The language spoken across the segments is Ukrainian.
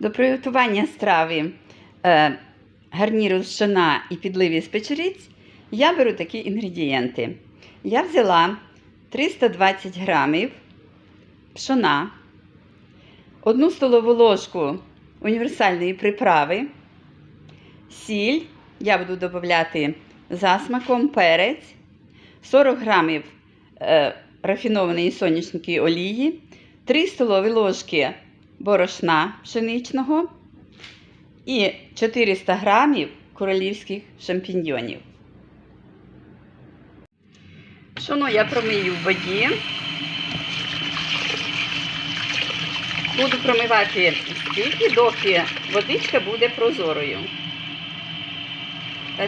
До приготування страви е, гарніру з пшона і підливі з печериць я беру такі інгредієнти. Я взяла 320 грамів пшона, одну столову ложку універсальної приправи, сіль, я буду додати за смаком перець, 40 грамів е, рафінованої соняшникової олії, 3 столові ложки борошна пшеничного і 400 грамів королівських шампіньйонів. Пшоно я промию в воді. Буду промивати стільки, доки водичка буде прозорою.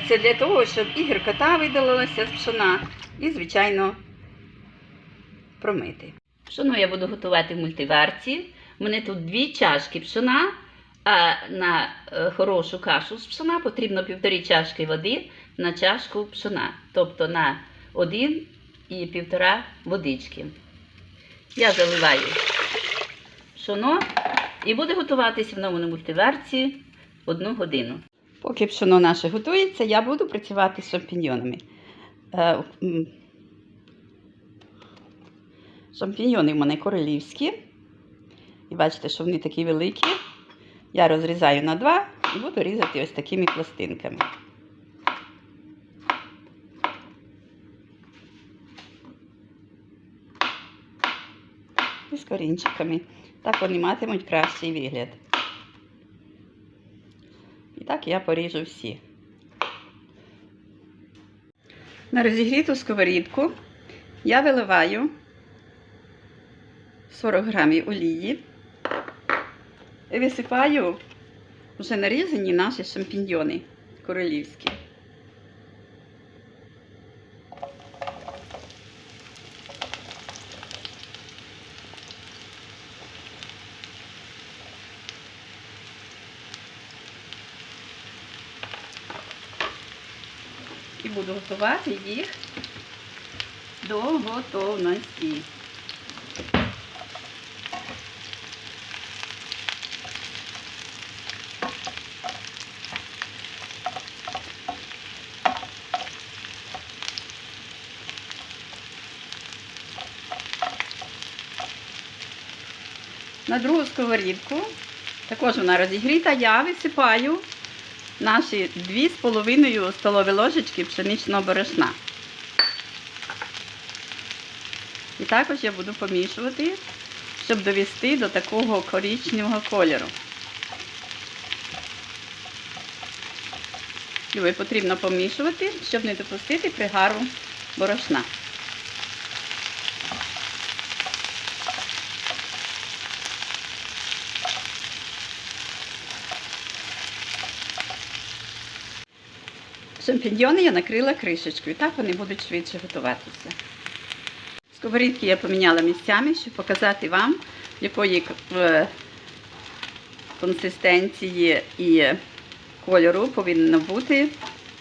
Це для того, щоб і гіркота видалилася з пшона, і, звичайно, промити. Пшоно я буду готувати в мультиварці. У мене тут дві чашки пшона, а на е, хорошу кашу з пшона потрібно півтори чашки води на чашку пшона, тобто на один і півтора водички. Я заливаю пшоно і буде готуватися в новому мультиварці одну годину. Поки пшоно наше готується, я буду працювати з шампіньйонами. Е, Шампіньйони в мене королівські. І бачите, що вони такі великі. Я розрізаю на два і буду різати ось такими пластинками. І з корінчиками. Так вони матимуть кращий вигляд. І так я поріжу всі. На розігріту сковорідку я виливаю 40 грамів олії висипаю вже нарізані наші шампіньйони королівські. І буду готувати їх до готовності. На другу сковорідку, також вона розігріта, я висипаю наші 2,5 столові ложечки пшеничного борошна. І також я буду помішувати, щоб довести до такого коричневого кольору. Його потрібно помішувати, щоб не допустити пригару борошна. Шампіньйони я накрила кришечкою, так вони будуть швидше готуватися. Сковорідки я поміняла місцями, щоб показати вам, якої е, консистенції і кольору повинно бути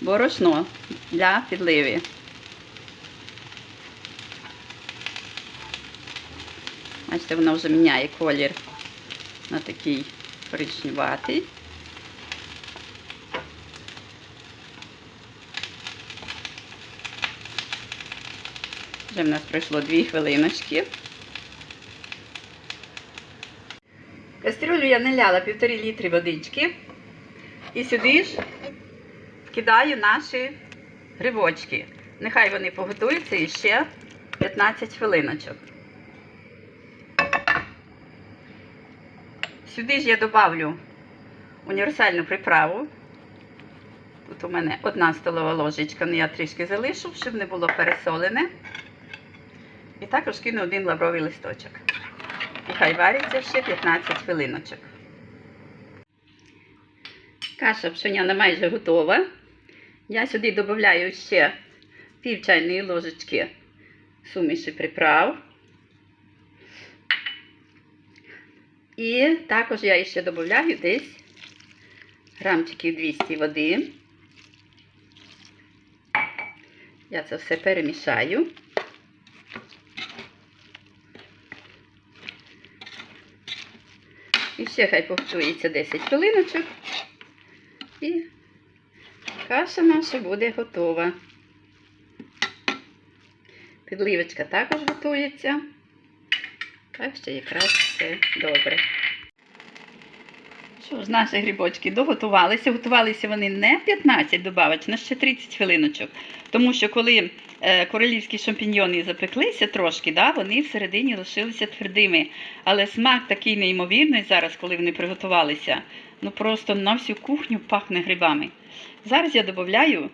борошно для підливи. Бачите, воно вже міняє колір на такий коричневатий. Вже в нас пройшло 2 хвилиночки. Кастрюлю я наляла півтори літри водички. І сюди ж кидаю наші грибочки. Нехай вони поготуються і ще 15 хвилиночок. Сюди ж я додавлю універсальну приправу. Тут у мене одна столова ложечка, але я трішки залишу, щоб не було пересолене. І також кину один лавровий листочок. І хай вариться ще 15 хвилиночок. Каша пшеняна майже готова. Я сюди додаю ще пів чайної ложечки суміші приправ. І також я ще додаю десь грамчиків 200 води. Я це все перемішаю. Ще хай повчується 10 хвилиночок. І каша наша буде готова. Підливочка також готується. Так що якраз все добре. Що ж, наші грибочки доготувалися. Готувалися вони не 15 добавочно, ще 30 хвилиночок. Тому що коли королівські шампіньйони запеклися трошки, да, вони всередині лишилися твердими. Але смак такий неймовірний зараз, коли вони приготувалися. Ну просто на всю кухню пахне грибами. Зараз я додаю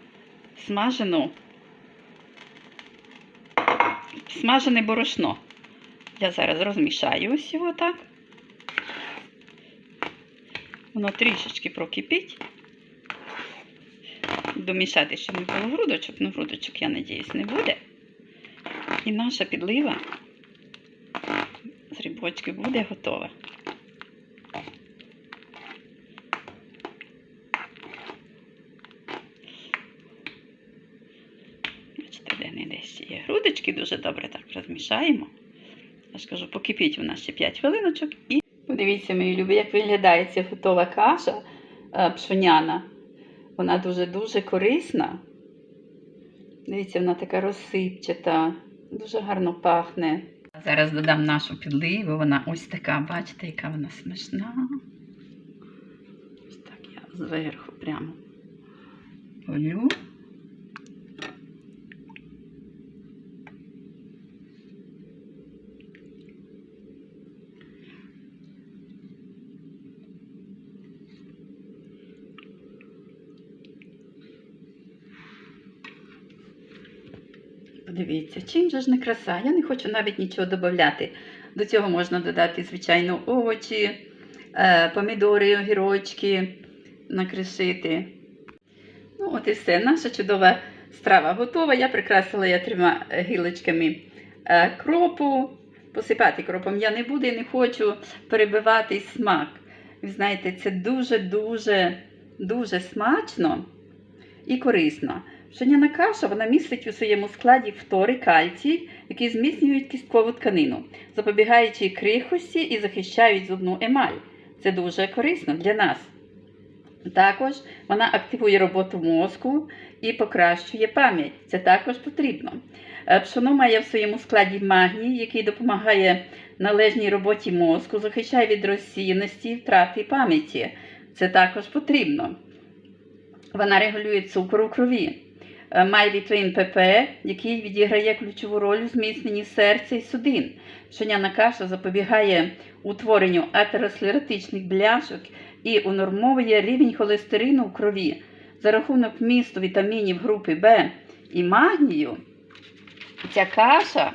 смажену, смажене борошно. Я зараз розмішаю ось його так. Воно трішечки прокипить. Домішати, щоб не було грудочок. Ну, грудочок, я надіюсь, не буде. І наша підлива з рибочки буде готова. Бачите, де не десь є грудочки, дуже добре так розмішаємо. Я ж кажу, покипіть у нас ще 5 хвилиночок і Подивіться, мої любі, як виглядає ця готова каша е, пшоняна. Вона дуже-дуже корисна. Дивіться, вона така розсипчата, дуже гарно пахне. Зараз додам нашу підливу. Вона ось така, бачите, яка вона смачна. Ось так я зверху прямо полю. Подивіться, чим же ж не краса? Я не хочу навіть нічого додати. До цього можна додати, звичайно, овочі, е, помідори, огірочки накришити. Ну, от і все. Наша чудова страва готова. Я прикрасила я трьома е, гілочками е, кропу. Посипати кропом я не буду і не хочу перебивати смак. Ви знаєте, це дуже-дуже дуже смачно і корисно. Пшеняна каша вона містить у своєму складі фтори, кальцій, які зміцнюють кісткову тканину, запобігаючи крихості і захищають зубну емаль. Це дуже корисно для нас. Також вона активує роботу мозку і покращує пам'ять. Це також потрібно. Е, Пшоно має в своєму складі магній, який допомагає належній роботі мозку, захищає від розсіяності, втрати пам'яті. Це також потрібно. Вона регулює цукор у крові. Е, Має ПП, який відіграє ключову роль у зміцненні серця і судин. Пшеняна каша запобігає утворенню атеросклеротичних бляшок і унормовує рівень холестерину в крові. За рахунок вмісту вітамінів групи В і магнію, ця каша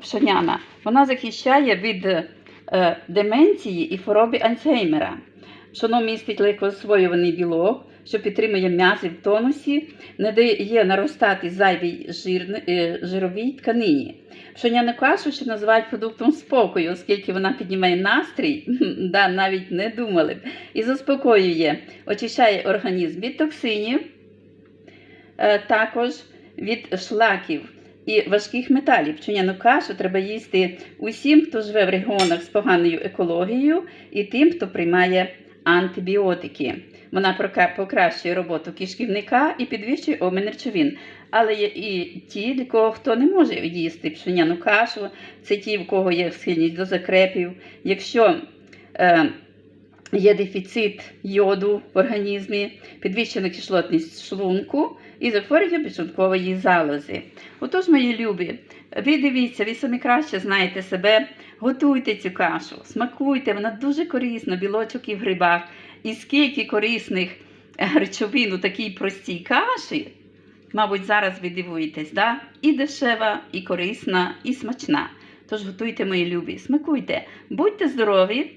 пшеняна, вона захищає від е, деменції і хвороби Альцгеймера. Пшоно містить легкоосвоюваний білок, що підтримує м'язи в тонусі, не дає наростати зайвій жир, е, жировій тканині. Пшеняну кашу ще називають продуктом спокою, оскільки вона піднімає настрій, да, навіть не думали б, і заспокоює, очищає організм від токсинів, е, також від шлаків і важких металів. Пшеняну кашу треба їсти усім, хто живе в регіонах з поганою екологією, і тим, хто приймає антибіотики. Вона покращує роботу кишківника і підвищує обмін речовин. Але є і ті, для кого хто не може їсти пшеняну кашу, це ті, в кого є схильність до закрепів. Якщо е, є дефіцит йоду в організмі, підвищена кислотність шлунку і захворювання підшлункової залози. Отож, мої любі, ви дивіться, ви самі краще знаєте себе, готуйте цю кашу, смакуйте, вона дуже корисна, білочок і в грибах. І скільки корисних е, речовин у такій простій каші, мабуть, зараз ви дивуєтесь, да? і дешева, і корисна, і смачна. Тож готуйте, мої любі, смакуйте, будьте здорові!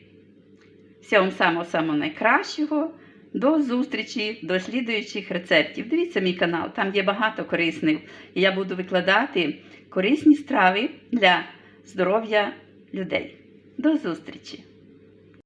Всього самого-самого найкращого. До зустрічі, до слідуючих рецептів. Дивіться мій канал, там є багато корисних. І я буду викладати корисні страви для здоров'я людей. До зустрічі!